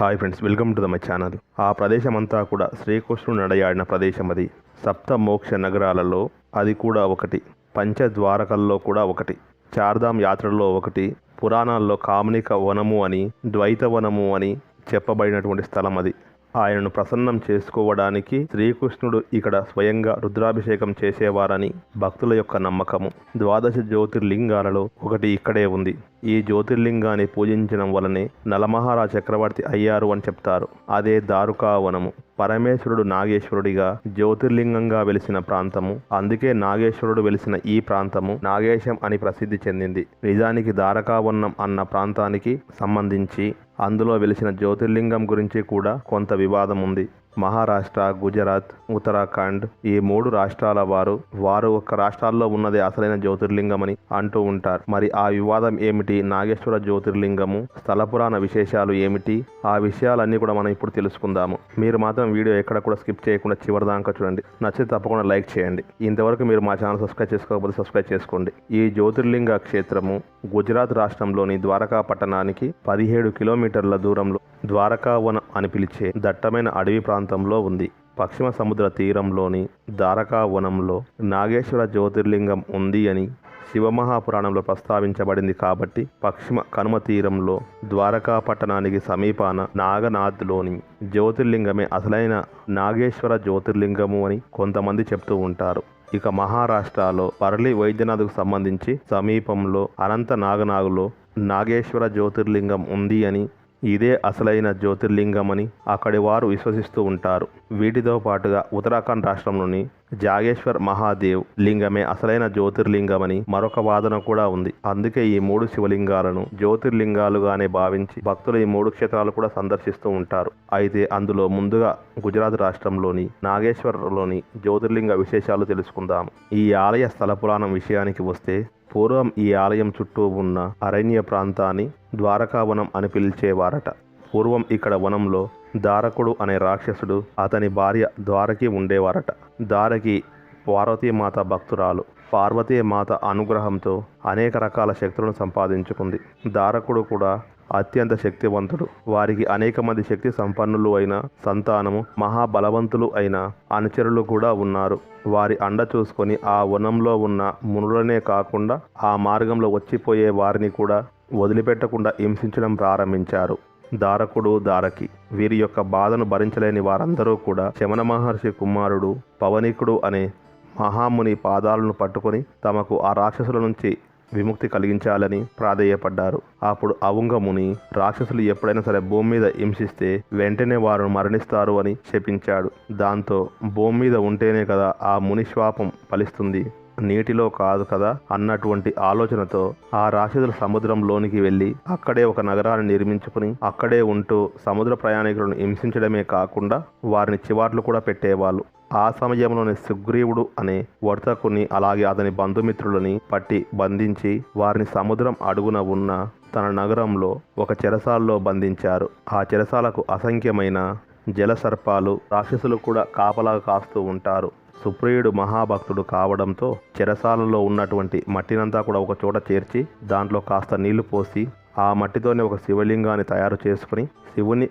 Hi friends welcome to the my channel ఆ ప్రదేశం అంతా కూడా శ్రీకృష్ణుడు నడయాడిన ప్రదేశం అది. సప్త మోక్ష నగరాలలో అది కూడా ఒకటి. పంచద్వారకల్లో కూడా ఒకటి. చార్ధామ్ యాత్రల్లో ఒకటి. పురాణాల్లో కామనిక వనము అని ద్వైత వనము అని చెప్పబడినటువంటి స్థలం అది. ఆయనను ప్రసన్నం చేసుకోవడానికి శ్రీకృష్ణుడు ఇక్కడ స్వయంగా రుద్రాభిషేకం చేసేవారని భక్తుల యొక్క నమ్మకము. ద్వాదశ జ్యోతిర్లింగాలలో ఒకటి ఇక్కడే ఉంది. ఈ జ్యోతిర్లింగాన్ని పూజించడం వలనే నలమహారా చక్రవర్తి అయ్యారు అని చెప్తారు. అదే దారుకావనము. పరమేశ్వరుడు నాగేశ్వరుడిగా జ్యోతిర్లింగంగా వెలిసిన ప్రాంతము. అందుకే నాగేశ్వరుడు వెలిసిన ఈ ప్రాంతము నాగేశం అని ప్రసిద్ధి చెందింది. నిజానికి దారకావనం అన్న ప్రాంతానికి సంబంధించి అందులో వెలిసిన జ్యోతిర్లింగం గురించి కూడా కొంత వివాదం ఉంది మహారాష్ట్ర గుజరాత్ ఉత్తరాఖండ్ ఈ మూడు రాష్ట్రాల వారు వారు ఒక రాష్ట్రాల్లో ఉన్నది అసలైన జ్యోతిర్లింగమని అంటూ ఉంటారు. మరి ఆ వివాదం ఏమిటి? నాగేశ్వర జ్యోతిర్లింగము స్థల పురాణ విశేషాలు ఏమిటి? ఆ విషయాలన్నీ కూడా మనం ఇప్పుడు తెలుసుకుందాము. మీరు మాత్రం వీడియో ఎక్కడ కూడా స్కిప్ చేయకుండా చివరి దాకా చూడండి. నచ్చితే తప్పకుండా లైక్ చేయండి. ఇంతవరకు మీరు మా ఛానల్ సబ్స్క్రైబ్ చేసుకోకపోతే సబ్స్క్రైబ్ చేసుకోండి. ఈ జ్యోతిర్లింగ క్షేత్రము గుజరాత్ రాష్ట్రంలోని ద్వారకా పట్టణానికి పదిహేడు కిలోమీటర్ల దూరంలో ద్వారకావనం అని పిలిచే దట్టమైన అడవి ప్రాంతంలో ఉంది. పశ్చిమ సముద్ర తీరంలోని ద్వారకావనంలో నాగేశ్వర జ్యోతిర్లింగం ఉంది అని శివమహాపురాణంలో ప్రస్తావించబడింది కాబట్టి పశ్చిమ కనుమ తీరంలో ద్వారకా పట్టణానికి సమీపాన నాగనాథ్లోని జ్యోతిర్లింగమే అసలైన నాగేశ్వర జ్యోతిర్లింగము అని కొంతమంది చెప్తూ ఉంటారు. ఇక మహారాష్ట్రలో పర్లి వైద్యనాథ్కు సంబంధించి సమీపంలో అనంత నాగనాగులో నాగేశ్వర జ్యోతిర్లింగం ఉంది అని ఇదే అసలైన జ్యోతిర్లింగమని అక్కడి వారు విశ్వసిస్తూ ఉంటారు. వీటితో పాటుగా ఉత్తరాఖండ్ రాష్ట్రంలోని జాగేశ్వర్ మహాదేవ్ లింగమే అసలైన జ్యోతిర్లింగమని మరొక వాదన కూడా ఉంది. అందుకే ఈ మూడు శివలింగాలను జ్యోతిర్లింగాలుగానే భావించి భక్తులు ఈ మూడు క్షేత్రాలు కూడా సందర్శిస్తూ ఉంటారు. అయితే అందులో ముందుగా గుజరాత్ రాష్ట్రంలోని నాగేశ్వర్లోని జ్యోతిర్లింగ విశేషాలు తెలుసుకుందాం. ఈ ఆలయ స్థల పురాణం విషయానికి వస్తే పూర్వం ఈ ఆలయం చుట్టూ ఉన్న అరణ్య ప్రాంతాన్ని ద్వారకావనం అని పిలిచేవారట. పూర్వం ఇక్కడ వనంలో దారకుడు అనే రాక్షసుడు అతని భార్య ద్వారకి ఉండేవారట. దారకి పార్వతీమాత భక్తురాలు పార్వతీమాత అనుగ్రహంతో అనేక రకాల శక్తులను సంపాదించుకుంది. దారకుడు కూడా అత్యంత శక్తివంతుడు. వారికి అనేక మంది శక్తి సంపన్నులు అయిన సంతానము మహాబలవంతులు అయిన అనుచరులు కూడా ఉన్నారు. వారి అండ చూసుకొని ఆ వనంలో ఉన్న మునులనే కాకుండా ఆ మార్గంలో వచ్చిపోయే వారిని కూడా వదిలిపెట్టకుండా హింసించడం ప్రారంభించారు. దారకుడు దారకి వీరి యొక్క బాధను భరించలేని వారందరూ కూడా శమన మహర్షి కుమారుడు పవనికుడు అనే మహాముని పాదాలను పట్టుకొని తమకు ఆ రాక్షసుల నుంచి విముక్తి కలిగించాలని ప్రాధేయపడ్డారు. అప్పుడు అవంగముని రాక్షసులు ఎప్పుడైనా సరే భూమి మీద హింసిస్తే వెంటనే వారు మరణిస్తారు అని శపించాడు దాంతో భూమి మీద ఉంటేనే కదా ఆ ముని శ్వాపం ఫలిస్తుంది. నీటిలో కాదు కదా అన్నటువంటి ఆలోచనతో ఆ రాక్షసులు సముద్రంలోనికి వెళ్ళి అక్కడే ఒక నగరాన్ని నిర్మించుకుని అక్కడే ఉంటూ సముద్ర ప్రయాణికులను హింసించడమే కాకుండా వారిని చివాట్లు కూడా పెట్టేవాళ్ళు. ఆ సమయంలోనే సుగ్రీవుడు అనే వర్తకుని అలాగే అతని బంధుమిత్రులని పట్టి బంధించి వారిని సముద్రం అడుగున ఉన్న తన నగరంలో ఒక చెరసాల్లో బంధించారు. ఆ చెరసాలకు అసంఖ్యమైన జలసర్పాలు రాక్షసులు కూడా కాపలా కాస్తూ ఉంటారు. సుప్రియుడు మహాభక్తుడు కావడంతో చెరసాలలో ఉన్నటువంటి మట్టినంతా కూడా ఒక చోట చేర్చి దాంట్లో కాస్త నీళ్ళు పోసి ఆ మట్టితోనే ఒక శివలింగాన్ని తయారు చేసుకుని శివుని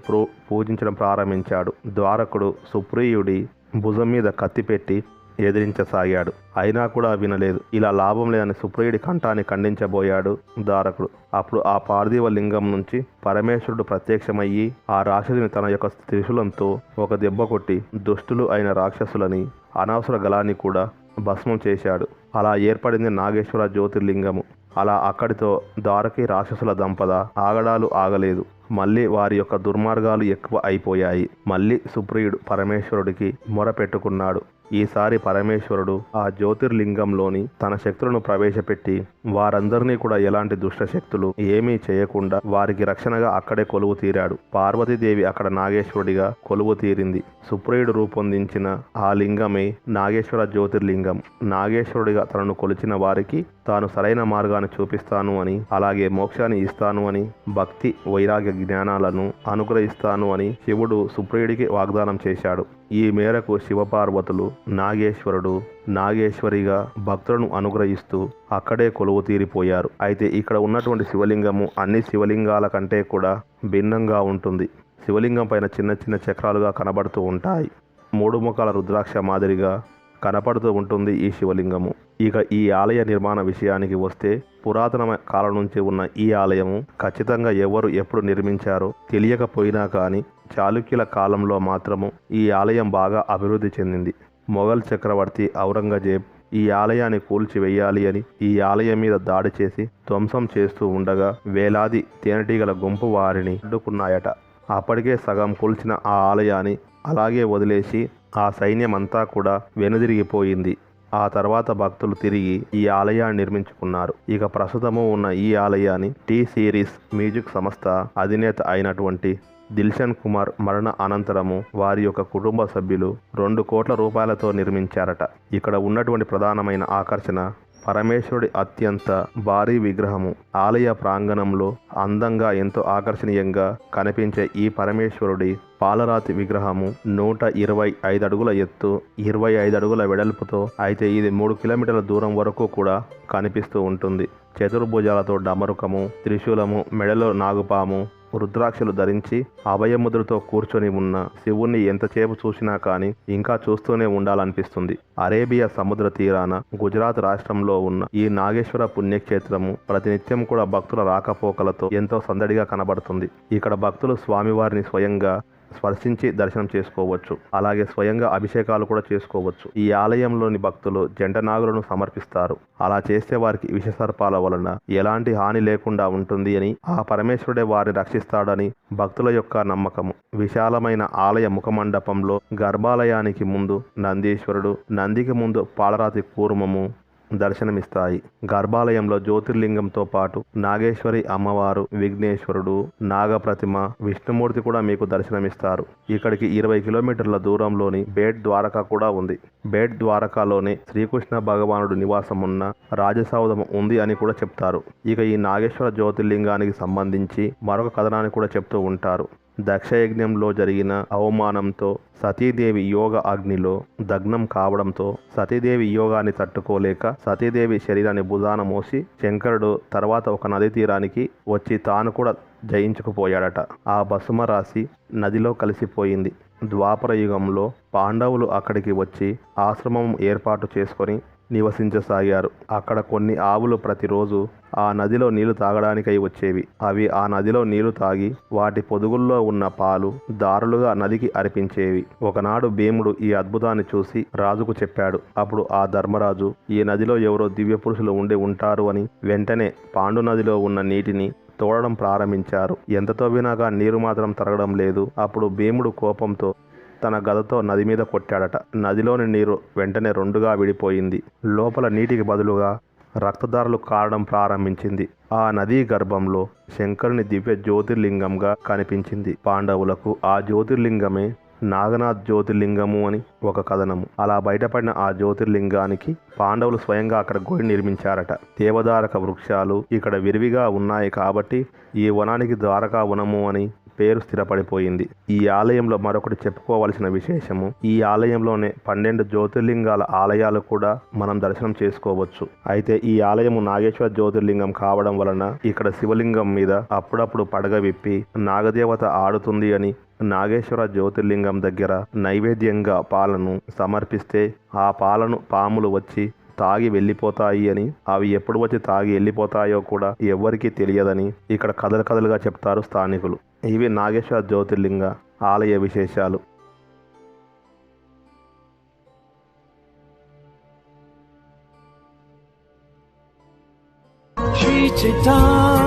పూజించడం ప్రారంభించాడు. ద్వారకుడు సుప్రియుడి భుజం మీద కత్తి పెట్టి ఎదిరించసాగాడు. అయినా కూడా వినలేదు. ఇలా లాభం లేదని సుప్రియుడి కంఠాన్ని ఖండించబోయాడు దారకుడు. అప్పుడు ఆ పార్థివ లింగం నుంచి పరమేశ్వరుడు ప్రత్యక్షమయ్యి ఆ రాక్షసుని తన యొక్క త్రిశూలంతో ఒక దెబ్బ కొట్టి దుష్టులు అయిన రాక్షసులని అనవసర గలాన్ని కూడా భస్మం చేశాడు. అలా ఏర్పడింది నాగేశ్వర జ్యోతిర్లింగము. అలా అక్కడితో దారకి రాక్షసుల దంపద ఆగడాలు ఆగలేదు. మళ్ళీ వారి యొక్క దుర్మార్గాలు ఎక్కువ అయిపోయాయి. మళ్ళీ సుప్రియుడు పరమేశ్వరుడికి మొరపెట్టుకున్నాడు ఈసారి పరమేశ్వరుడు ఆ జ్యోతిర్లింగంలోని తన శక్తులను ప్రవేశపెట్టి వారందరినీ కూడా ఎలాంటి దుష్ట శక్తులు ఏమీ చేయకుండా వారికి రక్షణగా అక్కడే కొలువు తీరాడు. పార్వతీదేవి అక్కడ నాగేశ్వరుడిగా కొలువు తీరింది. సుప్రియుడు రూపొందించిన ఆ లింగమే నాగేశ్వర జ్యోతిర్లింగం. నాగేశ్వరుడిగా తనను కొలిచిన వారికి తాను సరైన మార్గాన్ని చూపిస్తాను అని అలాగే మోక్షాన్ని ఇస్తాను అని భక్తి వైరాగ్య జ్ఞానాలను అనుగ్రహిస్తాను అని శివుడు సుప్రియుడికి వాగ్దానం చేశాడు. ఈ మేరకు శివపార్వతులు నాగేశ్వరుడు నాగేశ్వరిగా భక్తులను అనుగ్రహిస్తూ అక్కడే కొలువు తీరిపోయారు. అయితే ఇక్కడ ఉన్నటువంటి శివలింగము అన్ని శివలింగాల కంటే కూడా భిన్నంగా ఉంటుంది. శివలింగం పైన చిన్న చిన్న చక్రాలుగా కనబడుతూ ఉంటాయి. మూడు ముఖాల రుద్రాక్ష మాదిరిగా కనపడుతూ ఉంటుంది ఈ శివలింగము. ఇక ఈ ఆలయ నిర్మాణ విషయానికి వస్తే పురాతన కాలం నుంచి ఉన్న ఈ ఆలయము ఖచ్చితంగా ఎవరు ఎప్పుడు నిర్మించారో తెలియకపోయినా కానీ చాళుక్యుల కాలంలో మాత్రము ఈ ఆలయం బాగా అభివృద్ధి చెందింది. మొఘల్ చక్రవర్తి ఔరంగజేబ్ ఈ ఆలయాన్ని కూల్చివేయాలి అని ఈ ఆలయం మీద దాడి చేసి ధ్వంసం చేస్తూ ఉండగా వేలాది తేనెటీగల గుంపు వారిని అడ్డుకున్నాయట. అప్పటికే సగం కూల్చిన ఆ ఆలయాన్ని అలాగే వదిలేసి ఆ సైన్యం అంతా కూడా వెనుదిరిగిపోయింది. ఆ తర్వాత భక్తులు తిరిగి ఈ ఆలయాన్ని నిర్మించుకున్నారు. ఇక ప్రస్తుతము ఉన్న ఈ ఆలయాన్ని టీ సిరీస్ మ్యూజిక్ సంస్థ అధినేత అయినటువంటి దిల్షన్ కుమార్ మరణ అనంతరము వారి యొక్క కుటుంబ సభ్యులు రెండు కోట్ల రూపాయలతో నిర్మించారట. ఇక్కడ ఉన్నటువంటి ప్రధానమైన ఆకర్షణ పరమేశ్వరుడి అత్యంత భారీ విగ్రహము. ఆలయ ప్రాంగణంలో అందంగా ఎంతో ఆకర్షణీయంగా కనిపించే ఈ పరమేశ్వరుడి పాలరాతి విగ్రహము నూట ఇరవై ఐదు అడుగుల ఎత్తు ఇరవై ఐదు అడుగుల వెడల్పుతో అయితే ఇది మూడు కిలోమీటర్ల దూరం వరకు కూడా కనిపిస్తూ ఉంటుంది. చతుర్భుజాలతో డమరుకము త్రిశూలము మెడలో నాగుపాము రుద్రాక్షలు ధరించి అభయముద్రతో కూర్చొని ఉన్న శివుణ్ణి ఎంతసేపు చూసినా కానీ ఇంకా చూస్తూనే ఉండాలనిపిస్తుంది. అరేబియా సముద్ర తీరాన గుజరాత్ రాష్ట్రంలో ఉన్న ఈ నాగేశ్వర పుణ్యక్షేత్రము ప్రతినిత్యం కూడా భక్తుల రాకపోకలతో ఎంతో సందడిగా కనబడుతుంది. ఇక్కడ భక్తులు స్వామివారిని స్వయంగా స్పర్శించి దర్శనం చేసుకోవచ్చు. అలాగే స్వయంగా అభిషేకాలు కూడా చేసుకోవచ్చు. ఈ ఆలయంలోని భక్తులు జంట నాగులను సమర్పిస్తారు. అలా చేస్తే వారికి విషసర్పాల వలన ఎలాంటి హాని లేకుండా ఉంటుంది అని ఆ పరమేశ్వరుడే వారిని రక్షిస్తాడని భక్తుల యొక్క నమ్మకము. విశాలమైన ఆలయ ముఖమండపంలో గర్భాలయానికి ముందు నందీశ్వరుడు నందికి ముందు పాలరాతి కూర్మము దర్శనమిస్తాయి. గర్భాలయంలో జ్యోతిర్లింగంతో పాటు నాగేశ్వరి అమ్మవారు విఘ్నేశ్వరుడు నాగప్రతిమ విష్ణుమూర్తి కూడా మీకు దర్శనమిస్తారు. ఇక్కడికి ఇరవై కిలోమీటర్ల దూరంలోని బేట్ ద్వారక కూడా ఉంది. బేట్ ద్వారకాలోనే శ్రీకృష్ణ భగవానుడు నివాసం ఉన్న రాజసౌధం ఉంది అని కూడా చెప్తారు. ఇక ఈ నాగేశ్వర జ్యోతిర్లింగానికి సంబంధించి మరొక కథనాన్ని కూడా చెప్తూ ఉంటారు. దక్షయజ్ఞంలో జరిగిన అవమానంతో సతీదేవి యోగ అగ్నిలో దగ్నం కావడంతో సతీదేవి యోగాన్ని తట్టుకోలేక సతీదేవి శరీరాన్ని భుజాన మోసి శంకరుడు తర్వాత ఒక నది తీరానికి వచ్చి తాను కూడా జయించుకుపోయాడట. ఆ భస్మ రాశి నదిలో కలిసిపోయింది. ద్వాపర యుగంలో పాండవులు అక్కడికి వచ్చి ఆశ్రమం ఏర్పాటు చేసుకొని నివసించసాగారు. అక్కడ కొన్ని ఆవులు ప్రతిరోజు ఆ నదిలో నీళ్ళు తాగడానికై వచ్చేవి. అవి ఆ నదిలో నీళ్ళు తాగి వాటి పొదుగుల్లో ఉన్న పాలు దారులుగా నదికి అర్పించేవి. ఒకనాడు భీముడు ఈ అద్భుతాన్ని చూసి రాజుకు చెప్పాడు అప్పుడు ఆ ధర్మరాజు ఈ నదిలో ఎవరో దివ్య పురుషులు ఉండి ఉంటారు అని వెంటనే పాండు నదిలో ఉన్న నీటిని తోడడం ప్రారంభించారు. ఎంత తవ్వినాగా నీరు మాత్రం తరగడం లేదు. అప్పుడు భీముడు కోపంతో తన గదతో నది మీద కొట్టాడట. నదిలోని నీరు వెంటనే రెండుగా విడిపోయింది. లోపల నీటికి బదులుగా రక్తదారులు కారడం ప్రారంభించింది. ఆ నదీ గర్భంలో శంకరుని దివ్య జ్యోతిర్లింగంగా కనిపించింది. పాండవులకు ఆ జ్యోతిర్లింగమే నాగనాథ్ జ్యోతిర్లింగము అని ఒక కథనము. అలా బయటపడిన ఆ జ్యోతిర్లింగానికి పాండవులు స్వయంగా అక్కడ గుడి నిర్మించారట. దేవదారక వృక్షాలు ఇక్కడ విరివిగా ఉన్నాయి కాబట్టి ఈ వనానికి ద్వారకా వనము అని పేరు స్థిరపడిపోయింది. ఈ ఆలయంలో మరొకటి చెప్పుకోవలసిన విశేషము ఈ ఆలయంలోనే పన్నెండు జ్యోతిర్లింగాల ఆలయాలు కూడా మనం దర్శనం చేసుకోవచ్చు. అయితే ఈ ఆలయము నాగేశ్వర జ్యోతిర్లింగం కావడం వలన ఇక్కడ శివలింగం మీద అప్పుడప్పుడు పడగ విప్పి నాగదేవత ఆడుతుంది అని నాగేశ్వర జ్యోతిర్లింగం దగ్గర నైవేద్యంగా పాలను సమర్పిస్తే ఆ పాలను పాములు వచ్చి తాగి వెళ్ళిపోతాయి అని అవి ఎప్పుడు వచ్చి తాగి వెళ్ళిపోతాయో కూడా ఎవ్వరికీ తెలియదని ఇక్కడ కథలు కథలుగా చెప్తారు స్థానికులు. ఇవి నాగేశ్వర జ్యోతిర్లింగ ఆలయ విశేషాలు. శ్రీ Chaitanya